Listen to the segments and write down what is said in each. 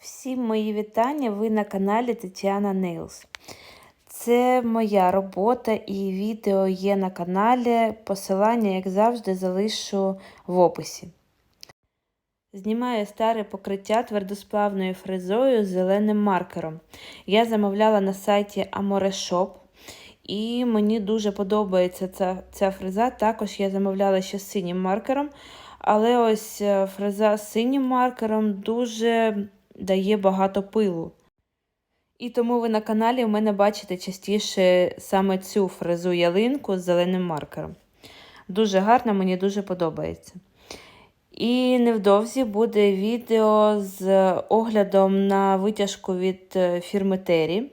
Всім мої вітання! Ви на каналі Тетяна Нейлс. Це моя робота і відео є на каналі. Посилання, як завжди, залишу в описі. Знімаю старе покриття твердосплавною фрезою з зеленим маркером. Я замовляла на сайті Amore Shop. І мені дуже подобається ця, ця фреза. Також я замовляла ще з синім маркером. Але ось е, фреза з синім маркером дуже дає багато пилу. І тому ви на каналі у мене бачите частіше саме цю фрезу ялинку з зеленим маркером. Дуже гарно, мені дуже подобається. І невдовзі буде відео з оглядом на витяжку від е, фірми Террі.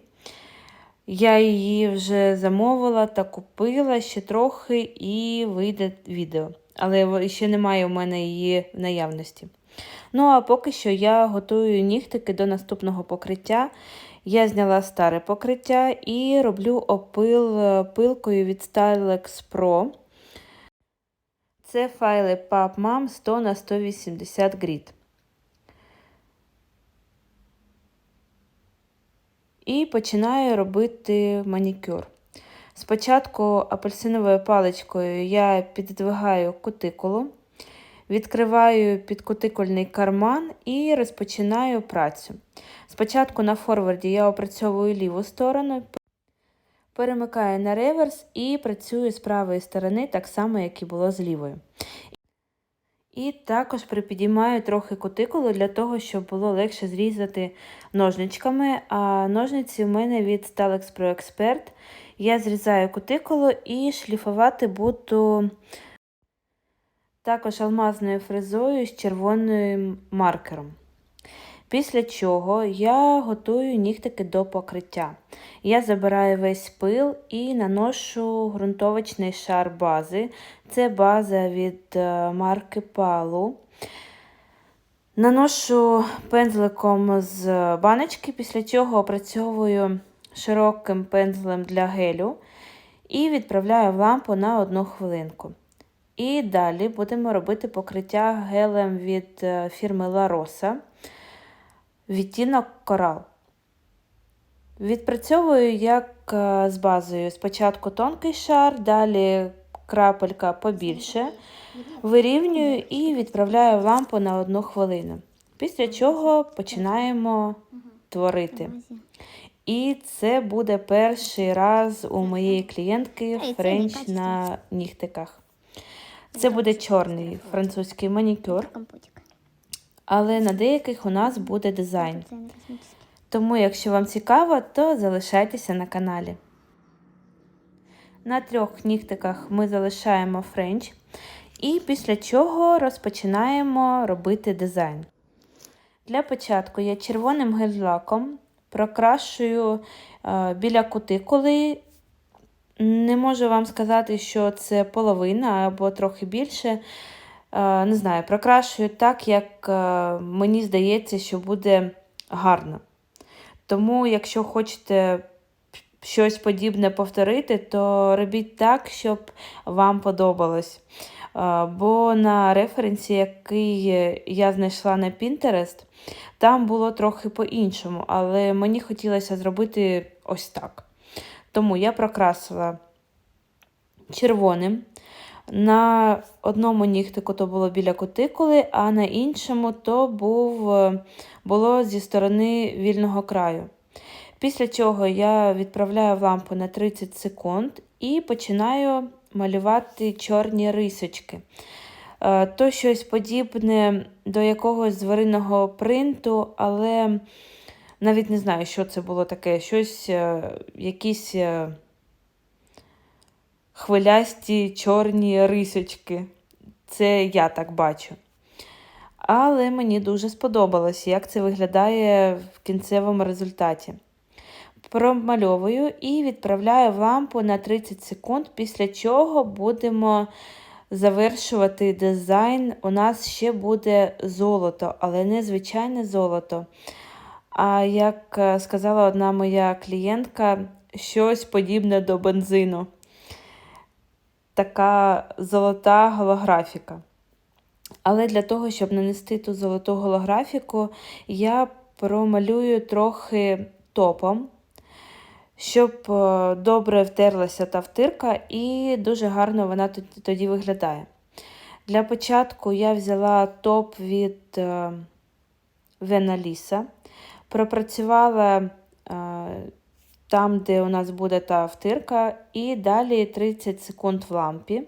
Я її вже замовила та купила ще трохи і вийде відео. Але ще немає у мене її в наявності. Ну, а поки що я готую нігтики до наступного покриття. Я зняла старе покриття і роблю опил е, пилкою від Stylex Pro. Це файли PubMam 100 на 180 грід. І починаю робити манікюр. Спочатку апельсиновою паличкою я піддвигаю кутикулу, відкриваю підкутикульний карман і розпочинаю працю. Спочатку на форварді я опрацьовую ліву сторону, перемикаю на реверс і працюю з правої сторони так само, як і було з лівою. І також припідіймаю трохи кутикулу для того, щоб було легше зрізати ножничками. А ножниці в мене від Stalex Pro Expert. Я зрізаю кутикулу і шліфувати буду також алмазною фрезою з червоним маркером. Після чого я готую нігтики до покриття. Я забираю весь пил і наношу ґрунтовочний шар бази. Це база від е, марки Палу. Наношу пензликом з баночки, після чого опрацьовую широким пензлем для гелю і відправляю в лампу на одну хвилинку. І далі будемо робити покриття гелем від е, фірми La Rosa відтінок корал. Відпрацьовую як е, з базою. Спочатку тонкий шар, далі крапелька побільше, вирівнюю і відправляю в лампу на одну хвилину. Після чого починаємо творити. І це буде перший раз у моєї клієнтки френч на нігтиках. Це буде чорний французький манікюр, але на деяких у нас буде дизайн. Тому, якщо вам цікаво, то залишайтеся на каналі. На трьох нігтиках ми залишаємо френч, і після чого розпочинаємо робити дизайн. Для початку я червоним гель-лаком прокрашую е, біля кутикули. Не можу вам сказати, що це половина або трохи більше. Е, не знаю, прокрашую так, як е, мені здається, що буде гарно. Тому, якщо хочете щось подібне повторити, то робіть так, щоб вам подобалось. Е, бо на референсі, який я знайшла на Pinterest, там було трохи по-іншому, але мені хотілося зробити ось так. Тому я прокрасила червоним. На одному нігтику то було біля кутикули, а на іншому то був, було зі сторони вільного краю. Після чого я відправляю в лампу на 30 секунд і починаю малювати чорні рисочки. Е, то щось подібне до якогось звареного принту, але навіть не знаю, що це було таке. Щось, е, якісь е, хвилясті чорні рисочки. Це я так бачу. Але мені дуже сподобалось, як це виглядає в кінцевому результаті. Промальовую і відправляю в лампу на 30 секунд, після чого будемо завершувати дизайн. У нас ще буде золото, але не звичайне золото. А як е, сказала одна моя клієнтка, щось подібне до бензину. Така золота голографіка. Але для того, щоб нанести ту золоту голографіку, я промалюю трохи топом, щоб е, добре втерлася та втирка, і дуже гарно вона тоді виглядає. Для початку я взяла топ від е, Веналіса, пропрацювала е, там, де у нас буде та втирка, і далі 30 секунд в лампі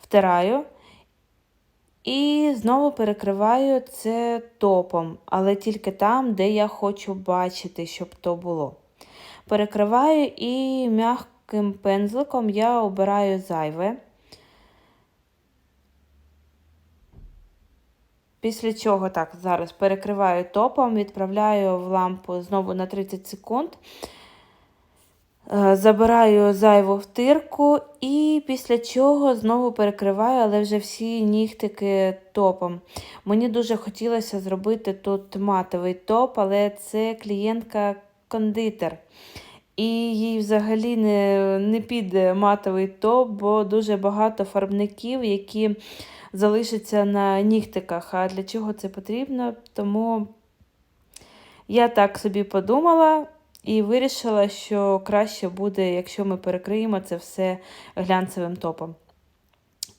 втираю. І знову перекриваю це топом, але тільки там, де я хочу бачити, щоб то було. Перекриваю і м'яким пензликом я обираю зайве. Після чого так, зараз перекриваю топом, відправляю в лампу знову на 30 секунд. Е, Забираю зайву втирку і після чого знову перекриваю, але вже всі нігтики топом. Мені дуже хотілося зробити тут матовий топ, але це клієнтка кондитер. І їй взагалі не, не піде матовий топ, бо дуже багато фарбників, які залишаться на нігтиках. А для чого це потрібно? Тому я так собі подумала і вирішила, що краще буде, якщо ми перекриємо це все глянцевим топом.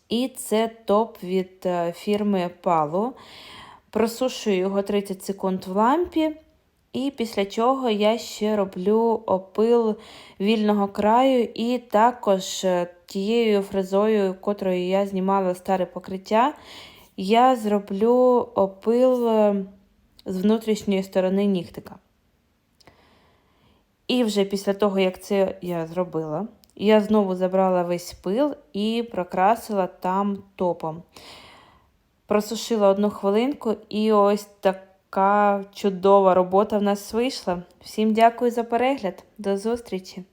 І це топ від е, фірми Palo. Просушую його 30 секунд в лампі. І після чого я ще роблю опил вільного краю, і також е, тією фрезою, котрою я знімала старе покриття, я зроблю опил е, з внутрішньої сторони нігтика. І вже після того, як це я зробила, я знову забрала весь пил і прокрасила там топом. Просушила одну хвилинку, і ось така чудова робота в нас вийшла. Всім дякую за перегляд. До зустрічі!